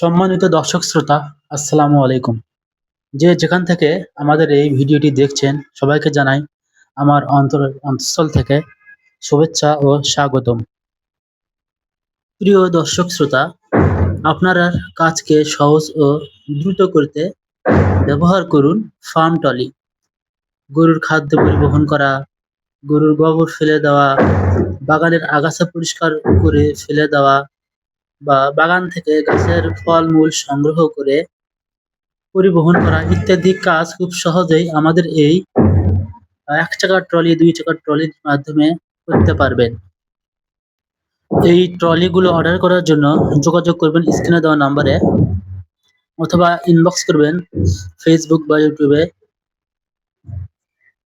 সম্মানিত দর্শক শ্রোতা, আসসালামু আলাইকুম। যে যেখান থেকে আমাদের এই ভিডিওটি দেখছেন, সবাইকে জানাই আমার অন্তর, অন্তঃস্থল থেকে শুভেচ্ছা ও স্বাগতম। প্রিয় দর্শক শ্রোতা, আপনারা কাজকে সহজ ও দ্রুত করতে ব্যবহার করুন ফার্ম টলি গরুর খাদ্য পরিবহন করা, গরুর গোবর ফেলে দেওয়া, বাগানের আগাছা পরিষ্কার করে ফেলে দেওয়া বা বাগান থেকে গাছের ফলমূল সংগ্রহ করে পরিবহন করা ইত্যাদি কাজ খুব সহজেই আমাদের এই এক চাকার ট্রলি, দুই চাকার ট্রলির মাধ্যমে করতে পারবেন। এই ট্রলিগুলো অর্ডার করার জন্য যোগাযোগ করবেন স্ক্রিনে দেওয়া নাম্বারে অথবা ইনবক্স করবেন ফেসবুক বা ইউটিউবে